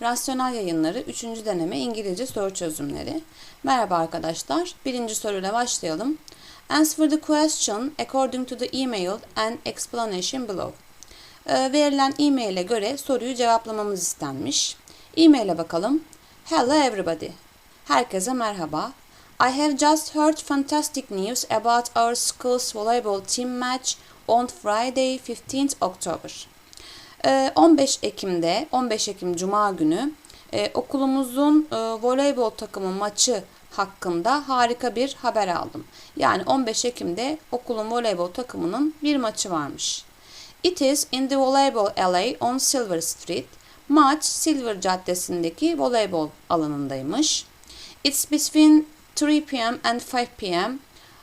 Rasyonel Yayınları 3. deneme İngilizce soru çözümleri. Merhaba arkadaşlar. Birinci soruyla başlayalım. Answer the question according to the email and explanation below. Ee, verilen e-maile göre soruyu cevaplamamız istenmiş. E-maile bakalım. Hello everybody. Herkese merhaba. I have just heard fantastic news about our school's volleyball team match on Friday 15th October. Ee, 15 Ekim'de, 15 Ekim Cuma günü e, okulumuzun e, voleybol takımı maçı hakkında harika bir haber aldım. Yani 15 Ekim'de okulun voleybol takımının bir maçı varmış. It is in the volleyball alley on Silver Street. Maç Silver Caddesi'ndeki voleybol alanındaymış. It's between 3 p.m. and 5 p.m.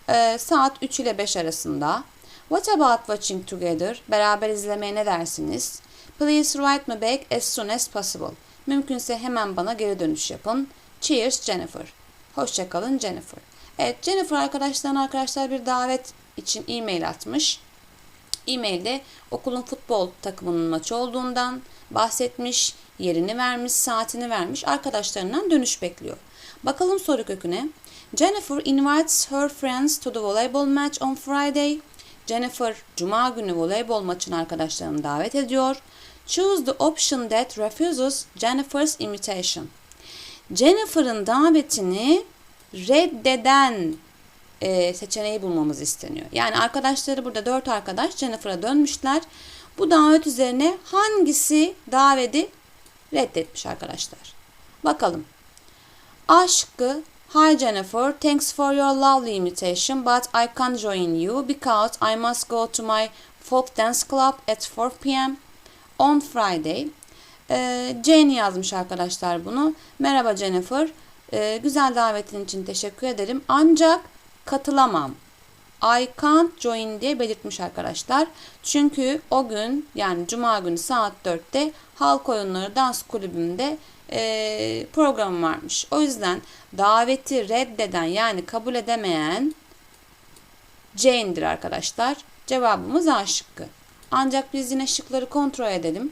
Ee, saat 3 ile 5 arasında. What about watching together? Beraber izlemeye ne dersiniz? Please write me back as soon as possible. Mümkünse hemen bana geri dönüş yapın. Cheers Jennifer. Hoşçakalın Jennifer. Evet Jennifer arkadaşlarına arkadaşlar bir davet için e-mail atmış. E-mailde okulun futbol takımının maçı olduğundan bahsetmiş, yerini vermiş, saatini vermiş, arkadaşlarından dönüş bekliyor. Bakalım soru köküne. Jennifer invites her friends to the volleyball match on Friday. Jennifer cuma günü voleybol maçına arkadaşlarını davet ediyor. Choose the option that refuses Jennifer's invitation. Jennifer'ın davetini reddeden e, seçeneği bulmamız isteniyor. Yani arkadaşları burada dört arkadaş Jennifer'a dönmüşler. Bu davet üzerine hangisi daveti reddetmiş arkadaşlar? Bakalım. A şıkkı Hi Jennifer, thanks for your lovely invitation, but I can't join you because I must go to my folk dance club at 4 p.m. on Friday. Ee, Jane yazmış arkadaşlar bunu. Merhaba Jennifer, ee, güzel davetin için teşekkür ederim. Ancak katılamam. I can't join diye belirtmiş arkadaşlar. Çünkü o gün yani cuma günü saat 4'te Halk Oyunları Dans Kulübü'nde e, program varmış. O yüzden daveti reddeden yani kabul edemeyen Jane'dir arkadaşlar. Cevabımız A şıkkı. Ancak biz yine şıkları kontrol edelim.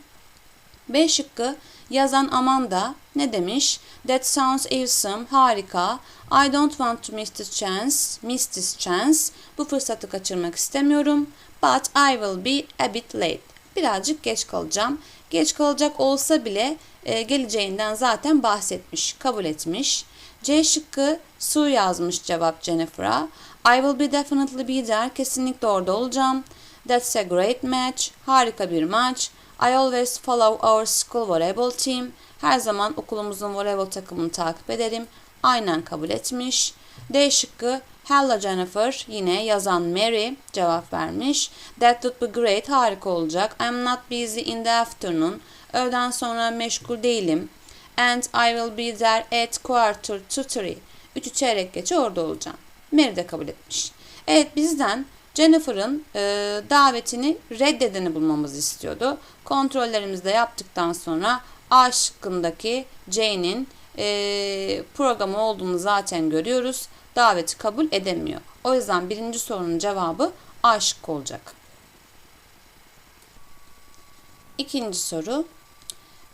B şıkkı yazan Amanda ne demiş? That sounds awesome, harika. I don't want to miss this chance, miss this chance. Bu fırsatı kaçırmak istemiyorum. But I will be a bit late. Birazcık geç kalacağım. Geç kalacak olsa bile e, geleceğinden zaten bahsetmiş, kabul etmiş. C şıkkı Su yazmış cevap Jennifer'a. I will be definitely be there. Kesinlikle orada olacağım. That's a great match. Harika bir maç. I always follow our school volleyball team. Her zaman okulumuzun voleybol takımını takip ederim. Aynen kabul etmiş. D şıkkı Hello Jennifer yine yazan Mary cevap vermiş. That would be great harika olacak. I'm not busy in the afternoon. Öğleden sonra meşgul değilim. And I will be there at quarter to three. Üçü çeyrek geçe orada olacağım. Mary de kabul etmiş. Evet bizden Jennifer'ın e, davetini reddedeni bulmamızı istiyordu. Kontrollerimizi de yaptıktan sonra A şıkkındaki Jane'in e, programı olduğunu zaten görüyoruz. Daveti kabul edemiyor. O yüzden birinci sorunun cevabı A olacak. İkinci soru.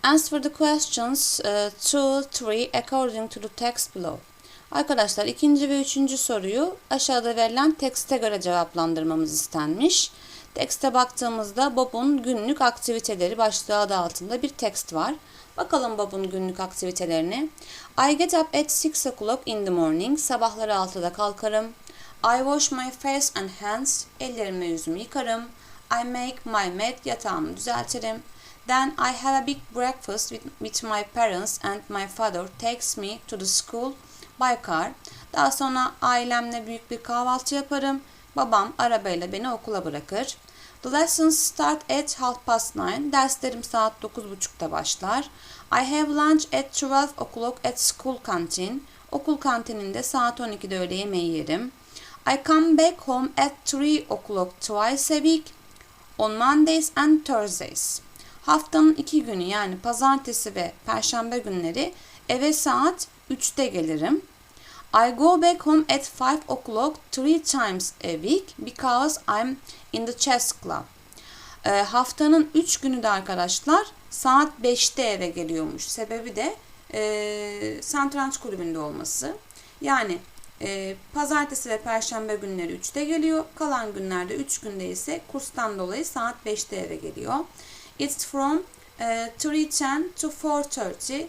Answer the questions 2, uh, 3 according to the text below. Arkadaşlar ikinci ve üçüncü soruyu aşağıda verilen tekste göre cevaplandırmamız istenmiş. Tekste baktığımızda Bob'un günlük aktiviteleri başlığı adı altında bir tekst var. Bakalım Bob'un günlük aktivitelerine. I get up at 6 o'clock in the morning. Sabahları 6'da kalkarım. I wash my face and hands. Ellerimi yüzümü yıkarım. I make my bed. Yatağımı düzeltirim. Then I have a big breakfast with, with my parents and my father takes me to the school by car. Daha sonra ailemle büyük bir kahvaltı yaparım. Babam arabayla beni okula bırakır. The lessons start at half past nine. Derslerim saat 9.30'da başlar. I have lunch at 12 o'clock at school canteen. Okul kantininde saat 12'de öğle yemeği yerim. I come back home at 3 o'clock twice a week on Mondays and Thursdays. Haftanın iki günü yani pazartesi ve perşembe günleri eve saat 3'te gelirim. I go back home at 5 o'clock three times a week because I'm in the chess club. E, haftanın 3 günü de arkadaşlar saat 5'te eve geliyormuş. Sebebi de e, satranç kulübünde olması. Yani e, pazartesi ve perşembe günleri 3'te geliyor. Kalan günlerde 3 günde ise kurstan dolayı saat 5'te eve geliyor. It's from e, 3.10 to 4.30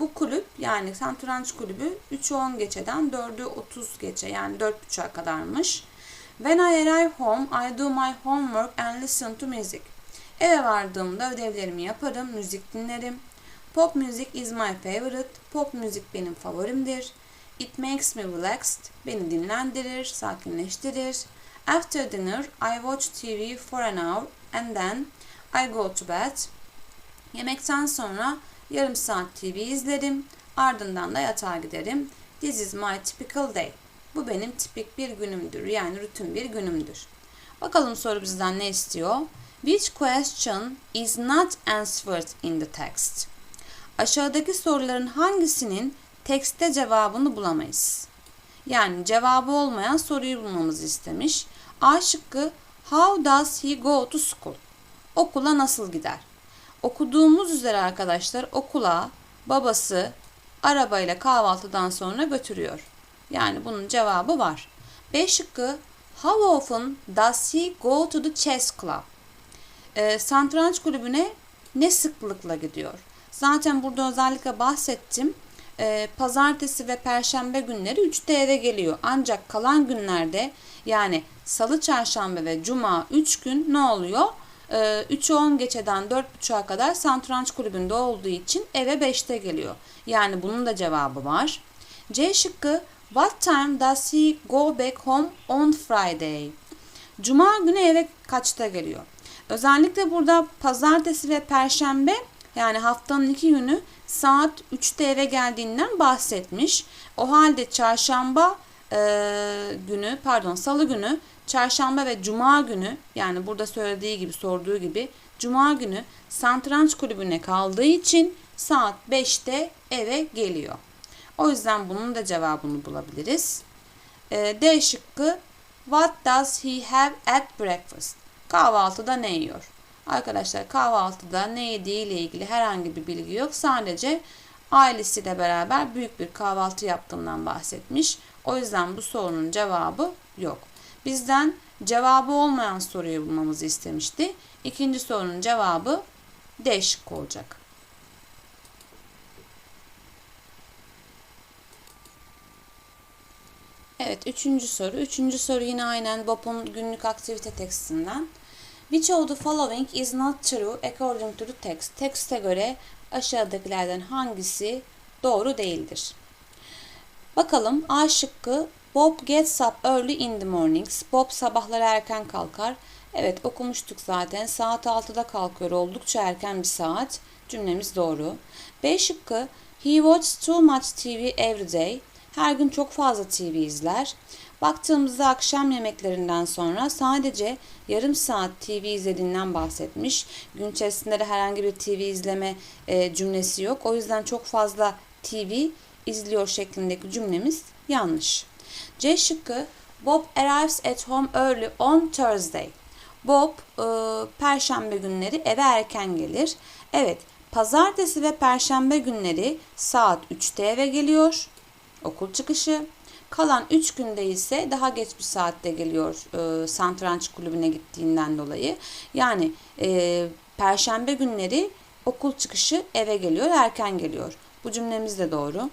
bu kulüp yani satranç kulübü 3'ü 10 geçeden 4'ü 30 geçe yani 4.30'a kadarmış. When I arrive home, I do my homework and listen to music. Eve vardığımda ödevlerimi yaparım, müzik dinlerim. Pop music is my favorite. Pop müzik benim favorimdir. It makes me relaxed. Beni dinlendirir, sakinleştirir. After dinner, I watch TV for an hour and then I go to bed. Yemekten sonra yarım saat TV izlerim. Ardından da yatağa giderim. This is my typical day. Bu benim tipik bir günümdür. Yani rutin bir günümdür. Bakalım soru bizden ne istiyor? Which question is not answered in the text? Aşağıdaki soruların hangisinin tekste cevabını bulamayız? Yani cevabı olmayan soruyu bulmamızı istemiş. A şıkkı How does he go to school? Okula nasıl gider? Okuduğumuz üzere arkadaşlar okula babası arabayla kahvaltıdan sonra götürüyor. Yani bunun cevabı var. B şıkkı How often does he go to the chess club? E, satranç kulübüne ne sıklıkla gidiyor? Zaten burada özellikle bahsettim. E, pazartesi ve perşembe günleri 3'te eve geliyor. Ancak kalan günlerde yani salı, çarşamba ve cuma 3 gün ne oluyor? E, 3'ü 10 geçeden 4.30'a kadar satranç kulübünde olduğu için eve 5'te geliyor. Yani bunun da cevabı var. C şıkkı What time does he go back home on Friday? Cuma günü eve kaçta geliyor? Özellikle burada pazartesi ve perşembe yani haftanın iki günü saat 3'te eve geldiğinden bahsetmiş. O halde çarşamba e, günü pardon salı günü çarşamba ve cuma günü yani burada söylediği gibi sorduğu gibi cuma günü satranç kulübüne kaldığı için saat 5'te eve geliyor. O yüzden bunun da cevabını bulabiliriz. E, D şıkkı What does he have at breakfast? Kahvaltıda ne yiyor? Arkadaşlar kahvaltıda ne yediği ile ilgili herhangi bir bilgi yok. Sadece ailesiyle beraber büyük bir kahvaltı yaptığından bahsetmiş. O yüzden bu sorunun cevabı yok. Bizden cevabı olmayan soruyu bulmamızı istemişti. İkinci sorunun cevabı D şıkkı olacak. Evet, üçüncü soru. Üçüncü soru yine aynen Bob'un günlük aktivite tekstinden. Which of the following is not true according to the text? Tekste göre aşağıdakilerden hangisi doğru değildir? Bakalım A şıkkı Bob gets up early in the mornings. Bob sabahları erken kalkar. Evet okumuştuk zaten. Saat 6'da kalkıyor. Oldukça erken bir saat. Cümlemiz doğru. B şıkkı He watches too much TV every day. Her gün çok fazla TV izler. Baktığımızda akşam yemeklerinden sonra sadece yarım saat TV izlediğinden bahsetmiş. Gün içerisinde de herhangi bir TV izleme e, cümlesi yok. O yüzden çok fazla TV izliyor şeklindeki cümlemiz yanlış. C şıkkı Bob arrives at home early on Thursday. Bob e, perşembe günleri eve erken gelir. Evet, pazartesi ve perşembe günleri saat 3'te eve geliyor. Okul çıkışı. Kalan 3 günde ise daha geç bir saatte geliyor e, santranç kulübüne gittiğinden dolayı. Yani e, perşembe günleri okul çıkışı eve geliyor, erken geliyor. Bu cümlemiz de doğru.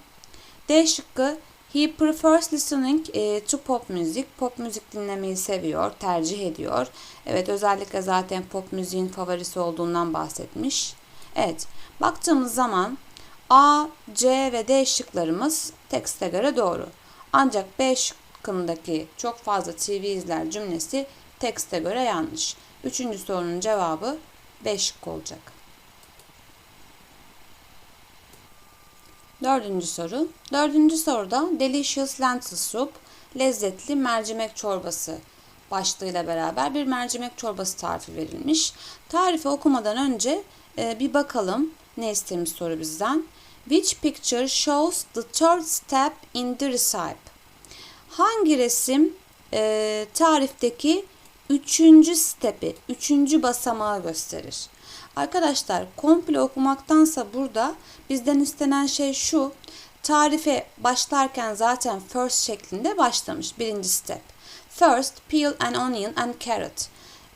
D şıkkı He prefers listening e, to pop music. Pop müzik dinlemeyi seviyor, tercih ediyor. Evet özellikle zaten pop müziğin favorisi olduğundan bahsetmiş. Evet baktığımız zaman A, C ve D şıklarımız tekste göre doğru. Ancak B şıkkındaki çok fazla TV izler cümlesi tekste göre yanlış. Üçüncü sorunun cevabı B şıkkı olacak. Dördüncü soru. Dördüncü soruda Delicious Lentil Soup, lezzetli mercimek çorbası başlığıyla beraber bir mercimek çorbası tarifi verilmiş. Tarifi okumadan önce e, bir bakalım ne istemiş soru bizden. Which picture shows the third step in the recipe? Hangi resim e, tarifteki üçüncü stepi, üçüncü basamağı gösterir? Arkadaşlar komple okumaktansa burada bizden istenen şey şu. Tarife başlarken zaten first şeklinde başlamış. Birinci step. First, peel an onion and carrot.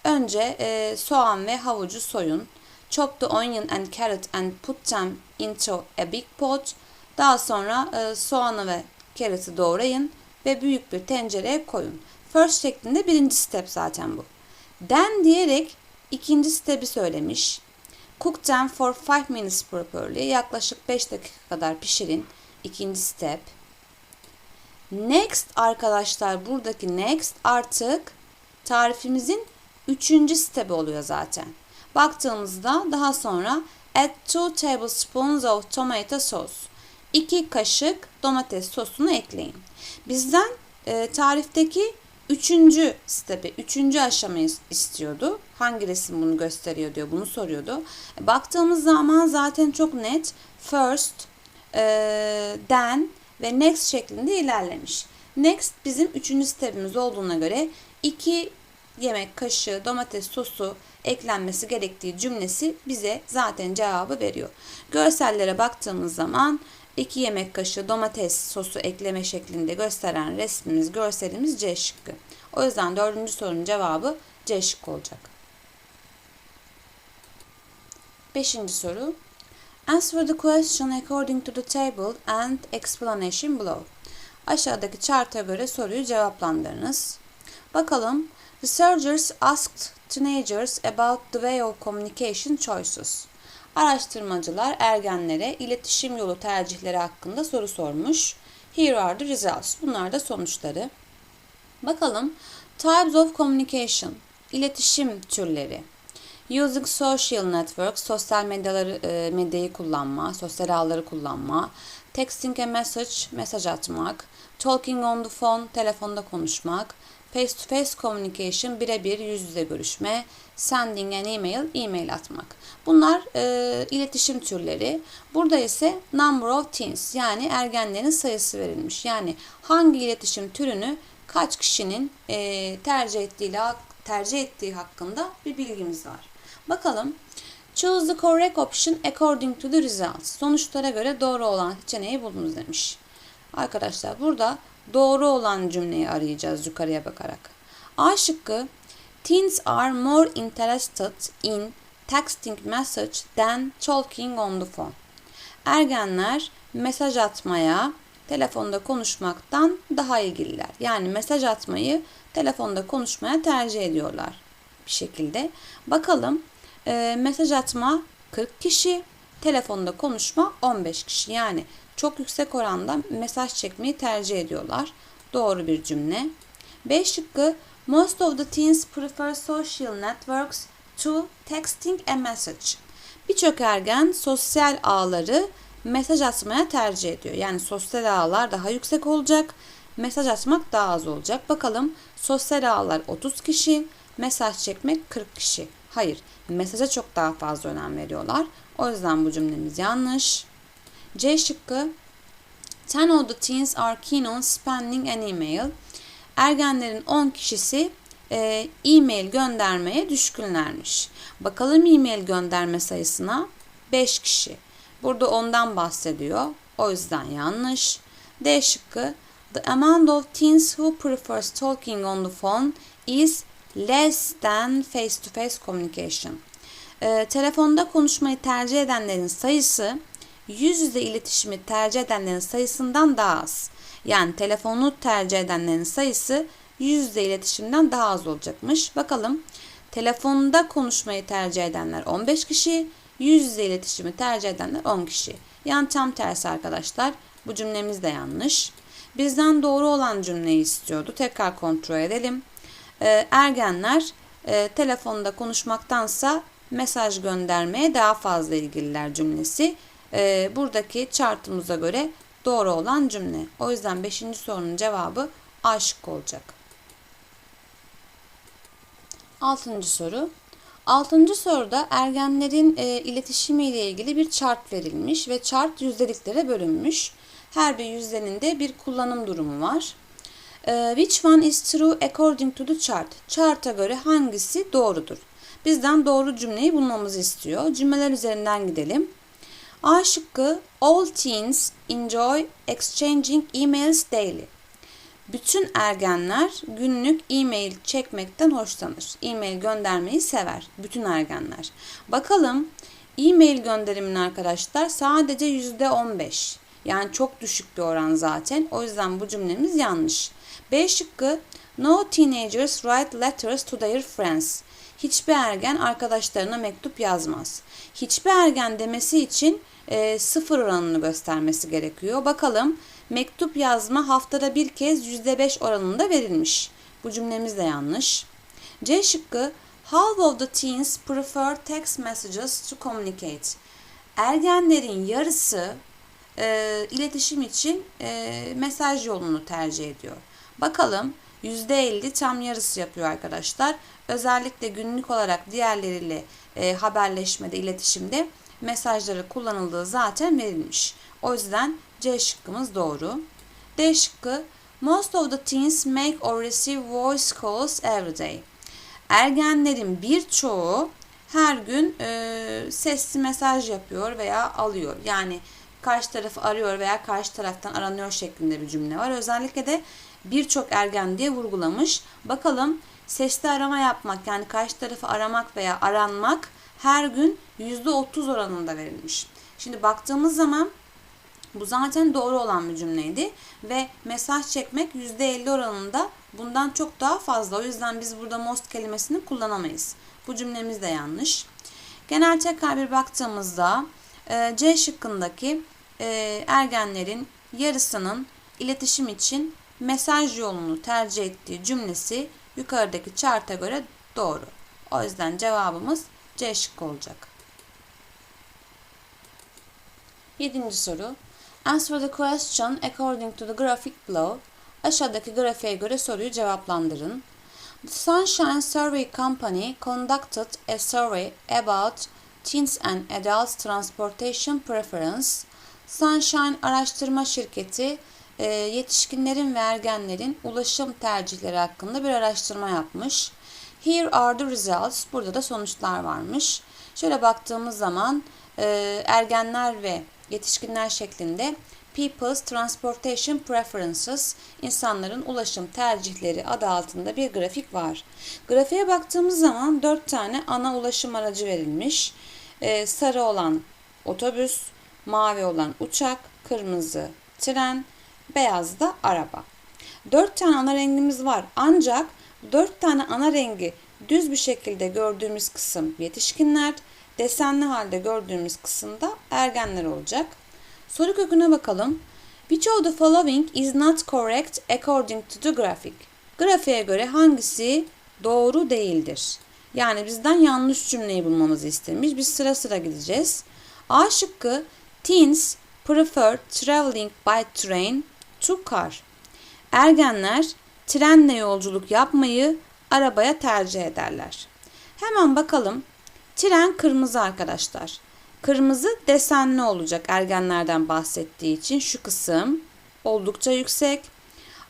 Önce e, soğan ve havucu soyun. Chop the onion and carrot and put them into a big pot. Daha sonra e, soğanı ve carrot'ı doğrayın ve büyük bir tencereye koyun. First şeklinde birinci step zaten bu. Then diyerek ikinci step'i söylemiş. Cook them for 5 minutes properly. Yaklaşık 5 dakika kadar pişirin. İkinci step. Next arkadaşlar buradaki next artık tarifimizin üçüncü step'i oluyor zaten. Baktığımızda daha sonra add 2 tablespoons of tomato sauce. 2 kaşık domates sosunu ekleyin. Bizden e, tarifteki üçüncü step'i, üçüncü aşamayı istiyordu. Hangi resim bunu gösteriyor diyor, bunu soruyordu. E, baktığımız zaman zaten çok net. First, e, then ve next şeklinde ilerlemiş. Next bizim üçüncü step'imiz olduğuna göre 2 yemek kaşığı domates sosu eklenmesi gerektiği cümlesi bize zaten cevabı veriyor. Görsellere baktığımız zaman 2 yemek kaşığı domates sosu ekleme şeklinde gösteren resmimiz, görselimiz C şıkkı. O yüzden dördüncü sorunun cevabı C şıkkı olacak. Beşinci soru. Answer the question according to the table and explanation below. Aşağıdaki chart'a göre soruyu cevaplandırınız. Bakalım. Researchers asked teenagers about the way of communication choices. Araştırmacılar ergenlere iletişim yolu tercihleri hakkında soru sormuş. Here are the results. Bunlar da sonuçları. Bakalım. Types of communication. İletişim türleri. Using social networks, sosyal medyaları, e, medyayı kullanma, sosyal ağları kullanma. Texting a message, mesaj atmak. Talking on the phone, telefonda konuşmak. Face to face communication, birebir yüz yüze görüşme. Sending an email, e-mail atmak. Bunlar e, iletişim türleri. Burada ise number of teens yani ergenlerin sayısı verilmiş. Yani hangi iletişim türünü kaç kişinin e, tercih ettiği tercih ettiği hakkında bir bilgimiz var. Bakalım. Choose the correct option according to the results. Sonuçlara göre doğru olan seçeneği bulunuz demiş. Arkadaşlar burada doğru olan cümleyi arayacağız yukarıya bakarak. A şıkkı Teens are more interested in texting message than talking on the phone. Ergenler mesaj atmaya, telefonda konuşmaktan daha ilgililer. Yani mesaj atmayı telefonda konuşmaya tercih ediyorlar bir şekilde. Bakalım e, mesaj atma 40 kişi, telefonda konuşma 15 kişi. Yani çok yüksek oranda mesaj çekmeyi tercih ediyorlar. Doğru bir cümle. B şıkkı Most of the teens prefer social networks to texting a message. Birçok ergen sosyal ağları mesaj atmaya tercih ediyor. Yani sosyal ağlar daha yüksek olacak, mesaj atmak daha az olacak. Bakalım sosyal ağlar 30 kişi, mesaj çekmek 40 kişi. Hayır, mesaja çok daha fazla önem veriyorlar. O yüzden bu cümlemiz yanlış. C şıkkı 10 of the teens are keen on spending an email. Ergenlerin 10 kişisi e, e-mail göndermeye düşkünlermiş. Bakalım e-mail gönderme sayısına 5 kişi. Burada ondan bahsediyor. O yüzden yanlış. D şıkkı The amount of teens who prefers talking on the phone is less than face to face communication. E, telefonda konuşmayı tercih edenlerin sayısı yüz yüze iletişimi tercih edenlerin sayısından daha az. Yani telefonu tercih edenlerin sayısı yüz yüze iletişimden daha az olacakmış. Bakalım telefonda konuşmayı tercih edenler 15 kişi, yüz yüze iletişimi tercih edenler 10 kişi. Yani tam tersi arkadaşlar. Bu cümlemiz de yanlış. Bizden doğru olan cümleyi istiyordu. Tekrar kontrol edelim. Ee, ergenler e, telefonda konuşmaktansa mesaj göndermeye daha fazla ilgililer cümlesi. Ee, buradaki chartımıza göre doğru olan cümle. O yüzden 5. sorunun cevabı A şıkkı olacak. 6. soru. 6. soruda ergenlerin e, iletişimi ile ilgili bir chart verilmiş ve chart yüzdeliklere bölünmüş. Her bir yüzdenin de bir kullanım durumu var. E, which one is true according to the chart? Chart'a göre hangisi doğrudur? Bizden doğru cümleyi bulmamızı istiyor. Cümleler üzerinden gidelim. A şıkkı All teens enjoy exchanging emails daily. Bütün ergenler günlük e-mail çekmekten hoşlanır. E-mail göndermeyi sever. Bütün ergenler. Bakalım e-mail gönderimin arkadaşlar sadece %15. Yani çok düşük bir oran zaten. O yüzden bu cümlemiz yanlış. B şıkkı No teenagers write letters to their friends. Hiçbir ergen arkadaşlarına mektup yazmaz. Hiçbir ergen demesi için e, sıfır oranını göstermesi gerekiyor. Bakalım mektup yazma haftada bir kez %5 oranında verilmiş. Bu cümlemiz de yanlış. C şıkkı Half of the teens prefer text messages to communicate. Ergenlerin yarısı e, iletişim için e, mesaj yolunu tercih ediyor. Bakalım %50 tam yarısı yapıyor arkadaşlar. Özellikle günlük olarak diğerleriyle e, haberleşmede, iletişimde mesajları kullanıldığı zaten verilmiş. O yüzden C şıkkımız doğru. D şıkkı Most of the teens make or receive voice calls every day. Ergenlerin birçoğu her gün e, sesli mesaj yapıyor veya alıyor. Yani karşı tarafı arıyor veya karşı taraftan aranıyor şeklinde bir cümle var. Özellikle de birçok ergen diye vurgulamış. Bakalım sesli arama yapmak yani karşı tarafı aramak veya aranmak her gün %30 oranında verilmiş. Şimdi baktığımız zaman bu zaten doğru olan bir cümleydi ve mesaj çekmek %50 oranında bundan çok daha fazla. O yüzden biz burada most kelimesini kullanamayız. Bu cümlemiz de yanlış. Genel tekrar bir baktığımızda e, C şıkkındaki e, ergenlerin yarısının iletişim için mesaj yolunu tercih ettiği cümlesi yukarıdaki charta göre doğru. O yüzden cevabımız C şıkkı olacak. Yedinci soru. Answer the question according to the graphic below. Aşağıdaki grafiğe göre soruyu cevaplandırın. The Sunshine Survey Company conducted a survey about teens and adults transportation preference. Sunshine araştırma şirketi yetişkinlerin ve ergenlerin ulaşım tercihleri hakkında bir araştırma yapmış. Here are the results. Burada da sonuçlar varmış. Şöyle baktığımız zaman e, ergenler ve yetişkinler şeklinde People's Transportation Preferences, insanların ulaşım tercihleri adı altında bir grafik var. Grafiğe baktığımız zaman 4 tane ana ulaşım aracı verilmiş. Ee, sarı olan otobüs, mavi olan uçak, kırmızı tren, beyaz da araba. 4 tane ana rengimiz var ancak 4 tane ana rengi düz bir şekilde gördüğümüz kısım yetişkinler, desenli halde gördüğümüz kısımda ergenler olacak. Soru köküne bakalım. Which of the following is not correct according to the graphic? Grafiğe göre hangisi doğru değildir? Yani bizden yanlış cümleyi bulmamızı istemiş. Biz sıra sıra gideceğiz. A şıkkı Teens prefer traveling by train to car. Ergenler trenle yolculuk yapmayı arabaya tercih ederler. Hemen bakalım. Tren kırmızı arkadaşlar. Kırmızı desenli olacak ergenlerden bahsettiği için şu kısım oldukça yüksek.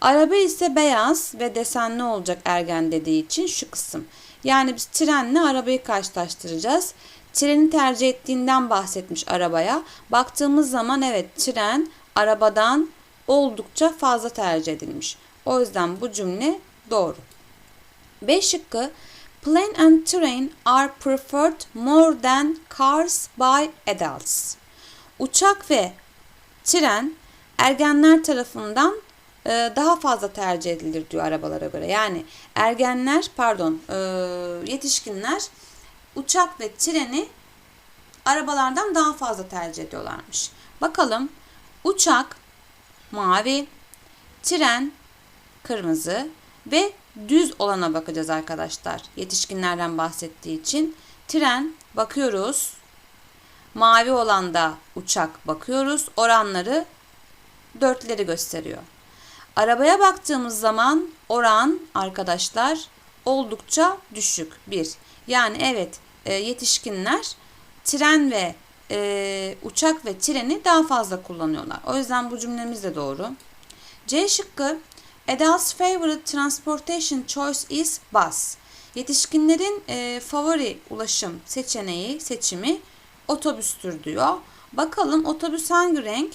Araba ise beyaz ve desenli olacak ergen dediği için şu kısım. Yani biz trenle arabayı karşılaştıracağız. Treni tercih ettiğinden bahsetmiş arabaya. Baktığımız zaman evet tren arabadan oldukça fazla tercih edilmiş. O yüzden bu cümle doğru. B şıkkı Plane and train are preferred more than cars by adults. Uçak ve tren ergenler tarafından e, daha fazla tercih edilir diyor arabalara göre. Yani ergenler pardon e, yetişkinler uçak ve treni arabalardan daha fazla tercih ediyorlarmış. Bakalım uçak mavi, tren kırmızı ve düz olana bakacağız arkadaşlar. Yetişkinlerden bahsettiği için. Tren bakıyoruz. Mavi olanda uçak bakıyoruz. Oranları dörtleri gösteriyor. Arabaya baktığımız zaman oran arkadaşlar oldukça düşük. Bir. Yani evet e, yetişkinler tren ve e, uçak ve treni daha fazla kullanıyorlar. O yüzden bu cümlemiz de doğru. C şıkkı Adults favorite transportation choice is bus. Yetişkinlerin e, favori ulaşım seçeneği, seçimi otobüstür diyor. Bakalım otobüs hangi renk?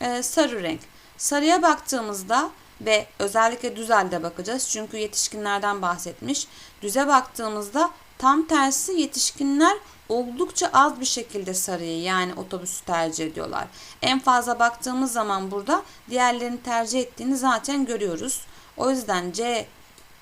E, sarı renk. Sarıya baktığımızda ve özellikle düzelde bakacağız. Çünkü yetişkinlerden bahsetmiş. Düze baktığımızda tam tersi yetişkinler oldukça az bir şekilde sarıyı yani otobüsü tercih ediyorlar. En fazla baktığımız zaman burada diğerlerini tercih ettiğini zaten görüyoruz. O yüzden C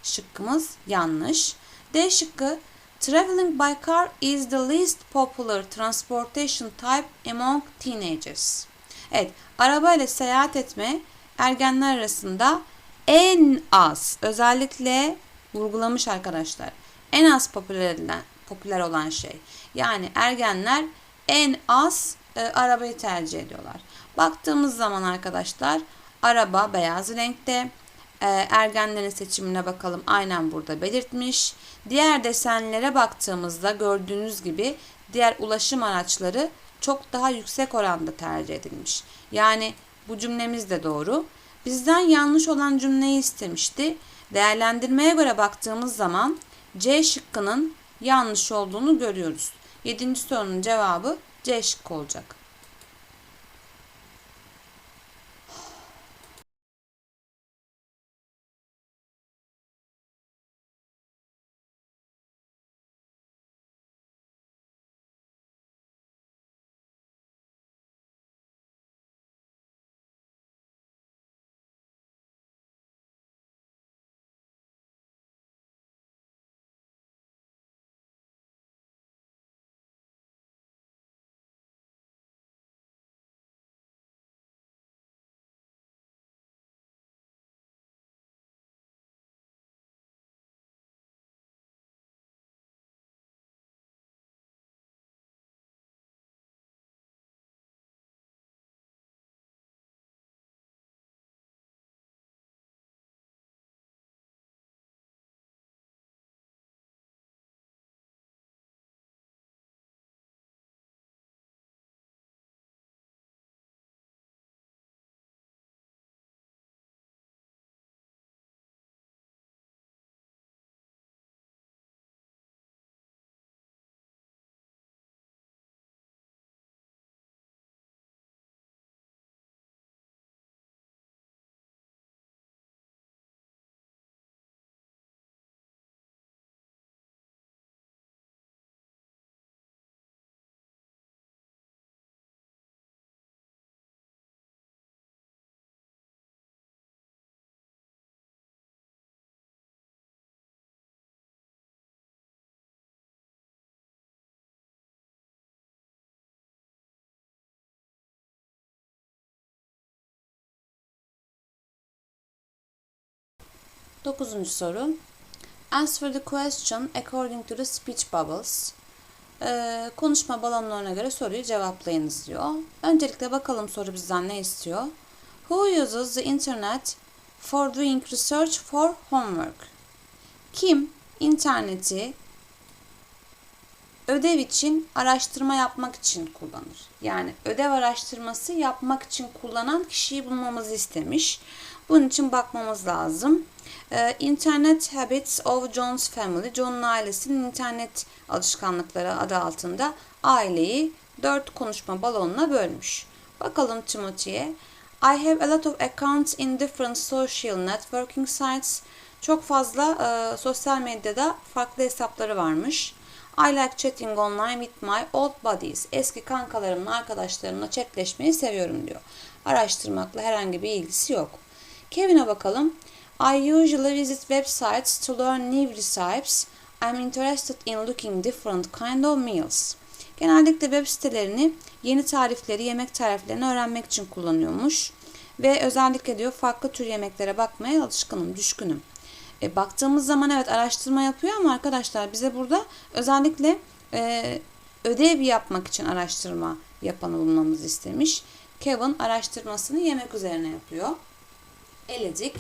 şıkkımız yanlış. D şıkkı Traveling by car is the least popular transportation type among teenagers. Evet, arabayla seyahat etme ergenler arasında en az, özellikle vurgulamış arkadaşlar, en az popüler, edilen, popüler olan şey. Yani ergenler en az e, arabayı tercih ediyorlar. Baktığımız zaman arkadaşlar araba beyaz renkte. E, ergenlerin seçimine bakalım aynen burada belirtmiş. Diğer desenlere baktığımızda gördüğünüz gibi diğer ulaşım araçları çok daha yüksek oranda tercih edilmiş. Yani bu cümlemiz de doğru. Bizden yanlış olan cümleyi istemişti. Değerlendirmeye göre baktığımız zaman C şıkkının yanlış olduğunu görüyoruz. Yedinci sorunun cevabı C şıkkı olacak. Dokuzuncu soru. Answer the question according to the speech bubbles. Ee, konuşma balonlarına göre soruyu cevaplayınız diyor. Öncelikle bakalım soru bizden ne istiyor. Who uses the internet for doing research for homework? Kim interneti ödev için araştırma yapmak için kullanır. Yani ödev araştırması yapmak için kullanan kişiyi bulmamızı istemiş. Bunun için bakmamız lazım. Ee, internet Habits of John's Family, John'un ailesinin internet alışkanlıkları adı altında aileyi dört konuşma balonuna bölmüş. Bakalım Timothy'ye. I have a lot of accounts in different social networking sites. Çok fazla e, sosyal medyada farklı hesapları varmış. I like chatting online with my old buddies. Eski kankalarımla, arkadaşlarımla chatleşmeyi seviyorum diyor. Araştırmakla herhangi bir ilgisi yok. Kevin'e bakalım. I usually visit websites to learn new recipes. I'm interested in looking different kind of meals. Genellikle web sitelerini yeni tarifleri, yemek tariflerini öğrenmek için kullanıyormuş. Ve özellikle diyor farklı tür yemeklere bakmaya alışkınım, düşkünüm. E, baktığımız zaman evet araştırma yapıyor ama arkadaşlar bize burada özellikle e, ödev yapmak için araştırma yapanı bulmamızı istemiş. Kevin araştırmasını yemek üzerine yapıyor. Eledik.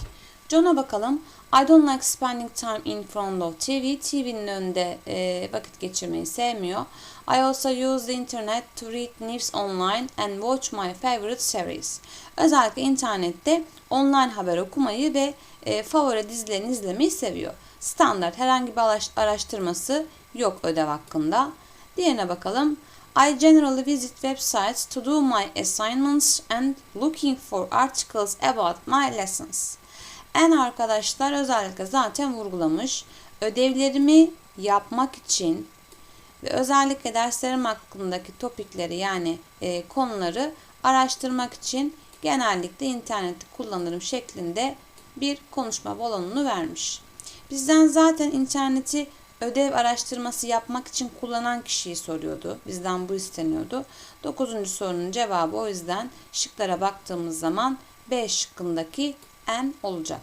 John'a bakalım. I don't like spending time in front of TV. TV'nin önünde e, vakit geçirmeyi sevmiyor. I also use the internet to read news online and watch my favorite series. Özellikle internette online haber okumayı ve e, favori dizilerini izlemeyi seviyor. Standart herhangi bir araş- araştırması yok ödev hakkında. Diğerine bakalım. I generally visit websites to do my assignments and looking for articles about my lessons. En arkadaşlar özellikle zaten vurgulamış. Ödevlerimi yapmak için ve özellikle derslerim hakkındaki topikleri yani e, konuları araştırmak için genellikle interneti kullanırım şeklinde bir konuşma balonunu vermiş. Bizden zaten interneti ödev araştırması yapmak için kullanan kişiyi soruyordu. Bizden bu isteniyordu. Dokuzuncu sorunun cevabı o yüzden şıklara baktığımız zaman B şıkkındaki N olacak.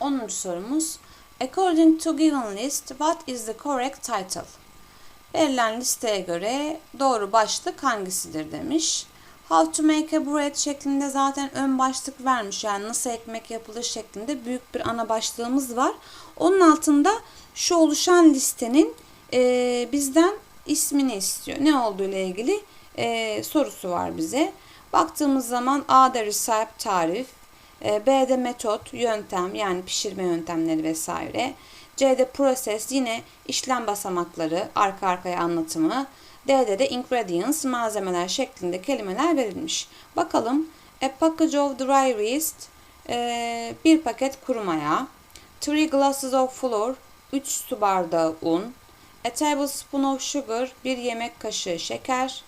10. sorumuz According to given list, what is the correct title? Verilen listeye göre doğru başlık hangisidir demiş. How to make a bread şeklinde zaten ön başlık vermiş. Yani nasıl ekmek yapılır şeklinde büyük bir ana başlığımız var. Onun altında şu oluşan listenin e, bizden ismini istiyor. Ne olduğu ile ilgili e, sorusu var bize. Baktığımız zaman A'da recipe tarif, e, B'de metot, yöntem yani pişirme yöntemleri vesaire. C'de process yine işlem basamakları, arka arkaya anlatımı. D'de de ingredients, malzemeler şeklinde kelimeler verilmiş. Bakalım. A package of dry yeast, e, bir paket kuru maya. Three glasses of flour, 3 su bardağı un. A tablespoon of sugar, bir yemek kaşığı şeker.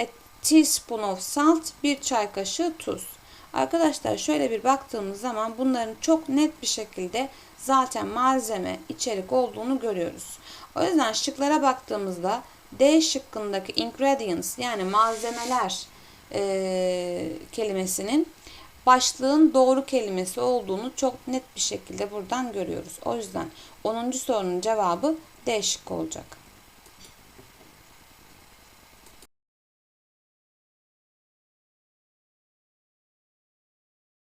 A teaspoon of salt, bir çay kaşığı tuz. Arkadaşlar şöyle bir baktığımız zaman bunların çok net bir şekilde zaten malzeme, içerik olduğunu görüyoruz. O yüzden şıklara baktığımızda D şıkkındaki ingredients yani malzemeler e, kelimesinin başlığın doğru kelimesi olduğunu çok net bir şekilde buradan görüyoruz. O yüzden 10. sorunun cevabı D şıkkı olacak.